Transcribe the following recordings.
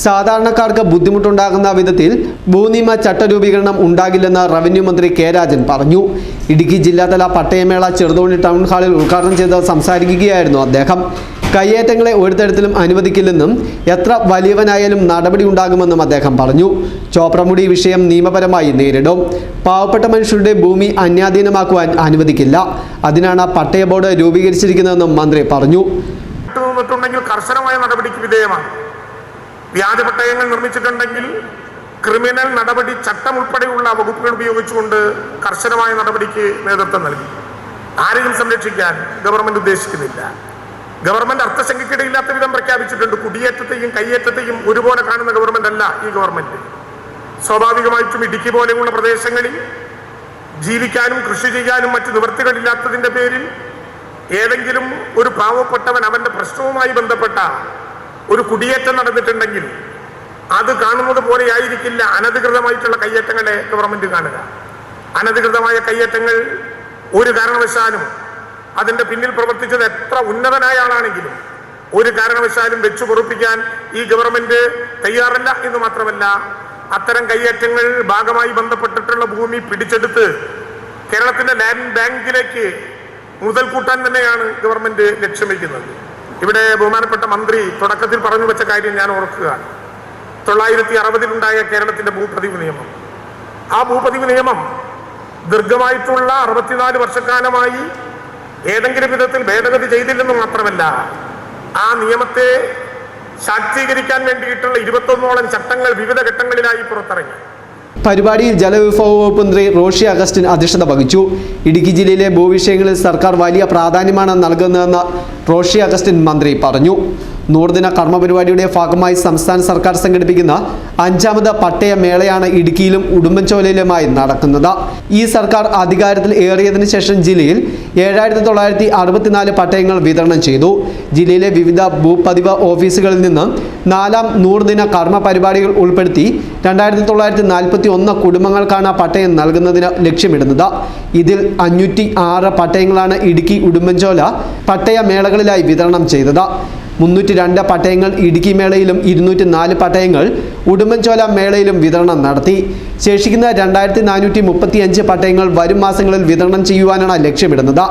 സാധാരണക്കാർക്ക് ബുദ്ധിമുട്ടുണ്ടാകുന്ന വിധത്തിൽ ഭൂനിയമ ചട്ടരൂപീകരണം ഉണ്ടാകില്ലെന്ന് റവന്യൂ മന്ത്രി കെ രാജൻ പറഞ്ഞു. ഇടുക്കി ജില്ലാതല പട്ടയമേള ചെറുതോണി ടൗൺ ഹാളിൽ ഉദ്ഘാടനം ചെയ്ത് സംസാരിക്കുകയായിരുന്നു അദ്ദേഹം. കയ്യേറ്റങ്ങളെ ഒരു തരത്തിലും അനുവദിക്കില്ലെന്നും എത്ര വലിയവനായാലും നടപടി ഉണ്ടാകുമെന്നും അദ്ദേഹം പറഞ്ഞു. ചോപ്രമുടി വിഷയം നിയമപരമായി നേരിടും. പാവപ്പെട്ട മനുഷ്യരുടെ ഭൂമി അന്യാധീനമാക്കുവാൻ അനുവദിക്കില്ല. അതിനാണ് പട്ടയ ബോർഡ് രൂപീകരിച്ചിരിക്കുന്നതെന്നും മന്ത്രി പറഞ്ഞു. കർശനമായ നടപടിക്ക് വിധേയമാണ്. വ്യാജ പട്ടയങ്ങൾ നിർമ്മിച്ചിട്ടുണ്ടെങ്കിൽ ക്രിമിനൽ നടപടി ചട്ടം ഉൾപ്പെടെയുള്ള വകുപ്പുകൾ ഉപയോഗിച്ചുകൊണ്ട് കർശനമായ നടപടിക്ക് നേതൃത്വം നൽകി. ആരെയും സംരക്ഷിക്കാൻ ഗവൺമെന്റ് ഉദ്ദേശിക്കുന്നില്ല. ഗവൺമെന്റ് അർത്ഥശങ്കയ്ക്കിടയില്ലാത്ത വിധം പ്രഖ്യാപിച്ചിട്ടുണ്ട്. കുടിയേറ്റത്തെയും കയ്യേറ്റത്തെയും ഒരുപോലെ കാണുന്ന ഗവൺമെന്റ് അല്ല ഈ ഗവൺമെന്റ്. സ്വാഭാവികമായിട്ടും ഇടുക്കി പോലെയുള്ള പ്രദേശങ്ങളിൽ ജീവിക്കാനും കൃഷി ചെയ്യാനും മറ്റ് നിവൃത്തികളില്ലാത്തതിന്റെ പേരിൽ ഏതെങ്കിലും ഒരു പാവപ്പെട്ടവൻ അവന്റെ പ്രശ്നവുമായി ബന്ധപ്പെട്ട ഒരു കുടിയേറ്റം നടന്നിട്ടുണ്ടെങ്കിൽ അത് കാണുന്നത് പോലെയായിരിക്കില്ല. അനധികൃതമായിട്ടുള്ള കയ്യേറ്റങ്ങളെ ഗവൺമെന്റ് കാണുക. അനധികൃതമായ കയ്യേറ്റങ്ങൾ ഒരു കാരണവശാലും അതിന്റെ പിന്നിൽ പ്രവർത്തിച്ചത് എത്ര ഉന്നതനായ ആളാണെങ്കിലും ഒരു കാരണവശാലും വെച്ചു പൊറുപ്പിക്കാൻ ഈ ഗവൺമെന്റ് തയ്യാറല്ല എന്ന് മാത്രമല്ല അത്തരം കയ്യേറ്റങ്ങൾ ഭാഗമായി ബന്ധപ്പെട്ടിട്ടുള്ള ഭൂമി പിടിച്ചെടുത്ത് കേരളത്തിന്റെ ലാൻഡ് ബാങ്കിലേക്ക് മുതൽ കൂട്ടാൻ തന്നെയാണ് ഗവൺമെന്റ് ലക്ഷ്യം വയ്ക്കുന്നത്. ഇവിടെ ബഹുമാനപ്പെട്ട മന്ത്രി തുടക്കത്തിൽ പറഞ്ഞു വെച്ച കാര്യം ഞാൻ ഓർക്കുക. തൊള്ളായിരത്തി അറുപതിലുണ്ടായ കേരളത്തിന്റെ ഭൂപതിവ് നിയമം. ആ ഭൂപതിവ് നിയമം ദീർഘമായിട്ടുള്ള അറുപത്തിനാല് വർഷക്കാലമായി ഏതെങ്കിലും വിധത്തിൽ ഭേദഗതി ചെയ്തില്ലെന്ന് മാത്രമല്ല ആ നിയമത്തെ ശാക്തീകരിക്കാൻ വേണ്ടിയിട്ടുള്ള ഇരുപത്തൊന്നോളം ചട്ടങ്ങൾ വിവിധ ഘട്ടങ്ങളിലായി പുറത്തിറങ്ങി. പരിപാടിയിൽ ജലവിഭവ വകുപ്പ് മന്ത്രി റോഷി അഗസ്റ്റിൻ അധ്യക്ഷത വഹിച്ചു. ഇടുക്കി ജില്ലയിലെ ഭൂവിഷയങ്ങളിൽ സർക്കാർ വലിയ പ്രാധാന്യമാണ് നൽകുന്നതെന്ന് റോഷി അഗസ്റ്റിൻ മന്ത്രി പറഞ്ഞു. നൂറുദിന കർമ്മ പരിപാടിയുടെ ഭാഗമായി സംസ്ഥാന സർക്കാർ സംഘടിപ്പിക്കുന്ന അഞ്ചാമത് പട്ടയ മേളയാണ് ഇടുക്കിയിലും ഉടുമ്പൻചോലയിലുമായി നടക്കുന്നത്. ഈ സർക്കാർ അധികാരത്തിൽ ഏറിയതിനു ശേഷം ജില്ലയിൽ ഏഴായിരത്തി തൊള്ളായിരത്തി അറുപത്തിനാല് പട്ടയങ്ങൾ വിതരണം ചെയ്തു. ജില്ലയിലെ വിവിധ ഭൂപതിവ് ഓഫീസുകളിൽ നിന്ന് നാലാം നൂറുദിന കർമ്മ പരിപാടികൾ ഉൾപ്പെടുത്തി രണ്ടായിരത്തി തൊള്ളായിരത്തി നാൽപ്പത്തി ഒന്ന് കുടുംബങ്ങൾക്കാണ് പട്ടയം നൽകുന്നതിന് ലക്ഷ്യമിടുന്നത്. ഇതിൽ അഞ്ഞൂറ്റി ആറ് പട്ടയങ്ങളാണ് ഇടുക്കി ഉടുമ്പൻചോല പട്ടയ മേളകളിലായി വിതരണം ചെയ്തത്. മുന്നൂറ്റി രണ്ട് പട്ടയങ്ങൾ ഇടുക്കി മേളയിലും ഇരുന്നൂറ്റി നാല് പട്ടയങ്ങൾ ഉടുമ്പൻചോല മേളയിലും വിതരണം നടത്തി. ശേഷിക്കുന്ന രണ്ടായിരത്തി നാനൂറ്റി മുപ്പത്തി അഞ്ച് പട്ടയങ്ങൾ വരും മാസങ്ങളിൽ വിതരണം ചെയ്യുവാനാണ് ലക്ഷ്യമിടുന്നത്.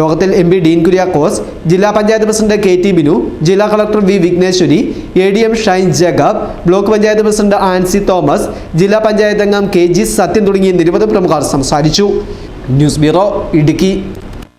യോഗത്തിൽ എം പി ഡീൻ കുര്യാക്കോസ് ജില്ലാ panchayat president K T Binu ജില്ലാ collector V Vigneshwari A D M Shine Jacob block panchayat president Ancy Thomas ജില്ലാ പഞ്ചായത്ത് അംഗം കെ ജി സത്യൻ തുടങ്ങിയ നിരവധി പ്രമുഖർ സംസാരിച്ചു. News bureau Idukki.